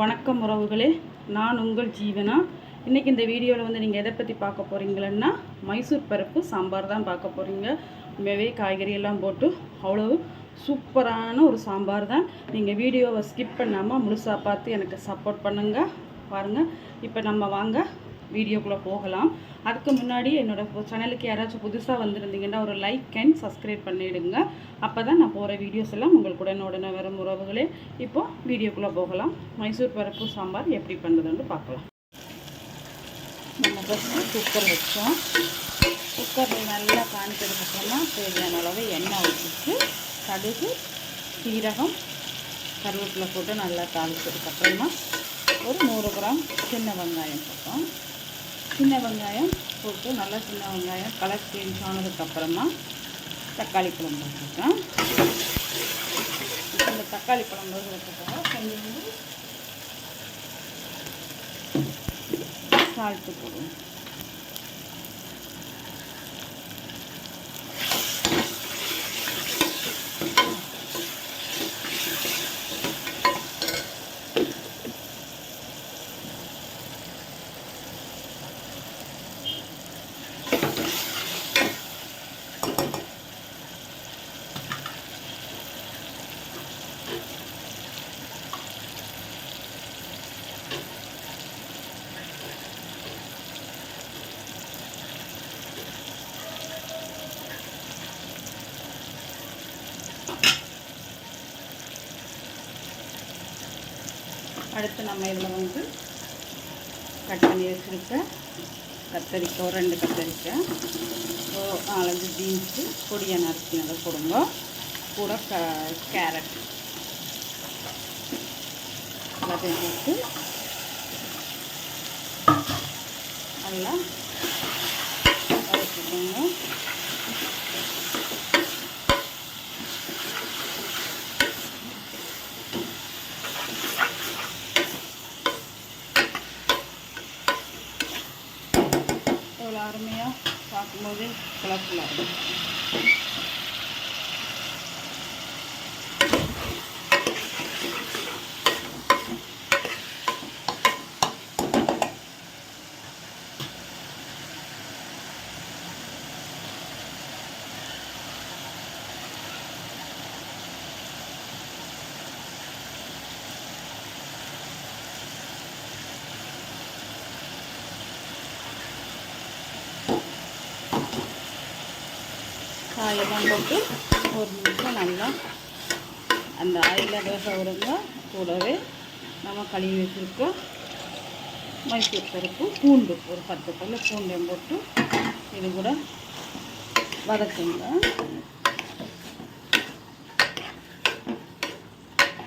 வணக்கம் உறவுகளே. நான் உங்கள் ஜீவனா? இன்றைக்கி இந்த வீடியோவில் வந்து நீங்கள் எதை பற்றி பார்க்க போகிறீங்களன்னா மைசூர் பருப்பு சாம்பார் தான் பார்க்க போகிறீங்க உண்மையாகவே காய்கறி எல்லாம் போட்டு அவ்வளோ சூப்பரான ஒரு சாம்பார் தான். நீங்கள் வீடியோவை ஸ்கிப் பண்ணாமல் முழுசாக பார்த்து எனக்கு சப்போர்ட் பண்ணுங்கள் பாருங்கள் இப்போ நம்ம வாங்க வீடியோக்குள்ளே போகலாம். அதுக்கு முன்னாடி என்னோடய சேனலுக்கு யாராச்சும் புதுசாக வந்திருந்தீங்கன்னா ஒரு லைக் அண்ட் சப்ஸ்கிரைப் பண்ணிவிடுங்க அப்போ தான் நான் போகிற வீடியோஸ் எல்லாம் உங்களுக்கு உடனே உடனே வரும் உறவுகளே. இப்போது வீடியோக்குள்ளே போகலாம். மைசூர் பருப்பு சாம்பார் எப்படி பண்ணுறதுன்னு பார்க்கலாம். நம்ம ஃபஸ்ட்டு குக்கர் வச்சோம். குக்கரில் நல்லா காணிச்சதுக்கப்புறமா தேவையான அளவு எண்ணெய் ஊற்றிட்டு கடுகு சீரகம் கருவேப்பிலை போட்டு நல்லா தாளிச்சதுக்கப்புறமா ஒரு நூறு கிராம் சின்ன வெங்காயம் போட்டோம். சின்ன வெங்காயம் போட்டு நல்லா சின்ன வெங்காயம் கலர் சேஞ்ச் ஆனதுக்கப்புறமா தக்காளி குழம்பு வச்சுருக்கேன். இந்த தக்காளி குழம்பு போடுறதுக்காக கொஞ்சம் வந்து சால்ட்டு போடுவோம். அடுத்து நம்ம இதில் வந்து கட் பண்ணி வச்சுருக்க கத்தரிக்காய் ஒரு ரெண்டு கத்தரிக்காய் ஒரு நாலஞ்சு பீன்ஸு பொடியை நறுக்கினதை கொடுங்க கூட க கேரட். எல்லாத்தையும் போட்டு நல்லா அருமையாக பார்க்கும்போது கலர்ஃபுல்லாக இருக்கும் காயெல்லாம் போட்டு ஒரு நிமிஷம் நல்லா அந்த ஆயிலில் வேக விடுங்க கூடவே நம்ம கழுவி வச்சுருக்க மைசூர் பருப்பு பூண்டு ஒரு பத்து பல்லு பூண்டையும் போட்டு இது கூட வதக்குங்க.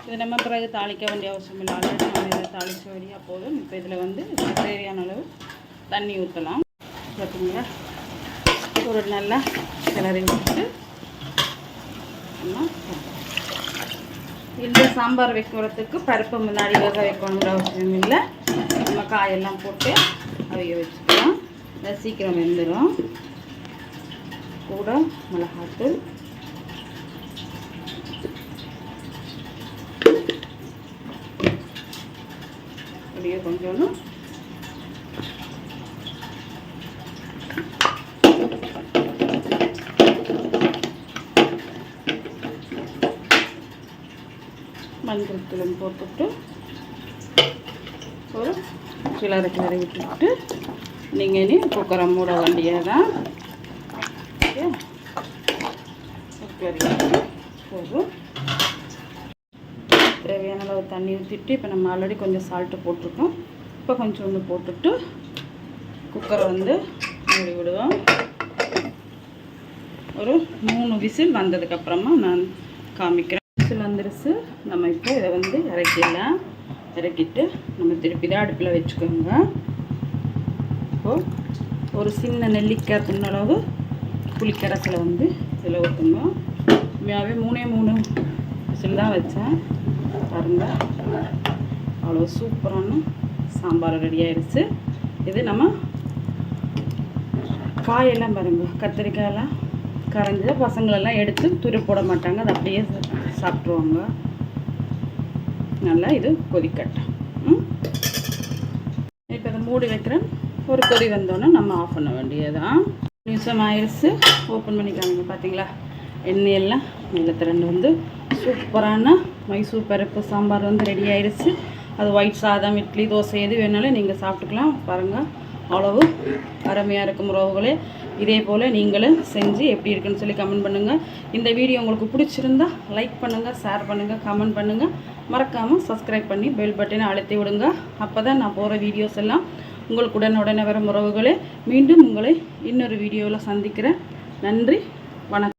இது நம்ம பிறகு தாளிக்க வேண்டிய அவசியம் இல்லை. ஆல்ரெடி நம்ம இதை தாளித்த வழியாக போதும். இப்போ இதில் வந்து தேவையான அளவு தண்ணி ஊற்றலாம். பார்த்தீங்களா ஒரு நல்லா கிளறி விட்டு சாம்பார் வைக்கிறதுக்கு பருப்பு முன்னாடி வேக வைக்கணுங்கிற அவசியம் இல்லை. நம்ம காயெல்லாம் போட்டு அவைய வச்சுக்கலாம். அது சீக்கிரம் வெந்துடும் கூட மிளகாத்தூள். அப்படியே கொஞ்சோன்னு மஞ்சள் தூளும் போட்டுட்டு ஒரு கிளறு கிளறி விட்டுட்டு நீங்கள் இனி குக்கரை மூட வேண்டியதான் போதும் தேவையான அளவு தண்ணி ஊற்றிட்டு இப்போ நம்ம ஆல்ரெடி கொஞ்சம் சால்ட்டு போட்டிருக்கோம். இப்போ கொஞ்சோண்டு போட்டுட்டு குக்கரை வந்து மூடி விடுவோம். ஒரு மூணு விசில் வந்ததுக்கப்புறமா நான் காமிக்கிறேன். விசில் வந்துருச்சு நம்ம இப்போ இதை வந்து இறக்கிடலாம். இறக்கிட்டு நம்ம திருப்பி தான் அடுப்பில் வச்சுக்கோங்க. இப்போது ஒரு சின்ன நெல்லிக்காய் துண்ணளவு புளிக்கரசில் வந்து இதில் ஊற்றுங்க உண்மையாகவே மூணே மூணு விசில் தான் வச்சேன். பாருங்க. அவ்வளோ சூப்பரான சாம்பார் ரெடி ஆயிடுச்சு இது நம்ம காயெல்லாம் பாருங்க. கத்திரிக்காயெல்லாம் கரைஞ்சி பசங்களெல்லாம் எடுத்து துரு போட மாட்டாங்க. அது அப்படியே சாப்பிட்ருவாங்க நல்லா இது கொதிக்கட்டும். இப்போ இதை மூடி வைக்கிறேன். ஒரு கொதி வந்தோன்னே நம்ம ஆஃப் பண்ண வேண்டியதுதான் நிமிஷம் ஆயிடுச்சு. ஓப்பன் பண்ணி பார்த்தீங்களா? எண்ணெயெல்லாம் நல்ல திரண்டு வந்து சூப்பரான மைசூர் பருப்பு சாம்பார் வந்து ரெடி ஆயிடுச்சு. அது ஒயிட் சாதம் இட்லி தோசை எது வேணாலும் நீங்கள் சாப்பிட்டுக்கலாம். பாருங்கள் அவ்வளவு அருமையாக இருக்கும் உறவுகளே. இதே போல் நீங்களும் செஞ்சு எப்படி இருக்குன்னு சொல்லி கமெண்ட் பண்ணுங்கள் இந்த வீடியோ உங்களுக்கு பிடிச்சிருந்தா லைக் பண்ணுங்கள் ஷேர் பண்ணுங்கள் கமெண்ட் பண்ணுங்கள் மறக்காமல் சப்ஸ்கிரைப் பண்ணி பெல் பட்டனை அழுத்தி விடுங்க. அப்போ தான் நான் போகிற வீடியோஸ் எல்லாம் உங்களுக்கு உடனுடனே வரும் உறவுகளே. மீண்டும் உங்களை இன்னொரு வீடியோவில் சந்திக்கிறேன். நன்றி வணக்கம்.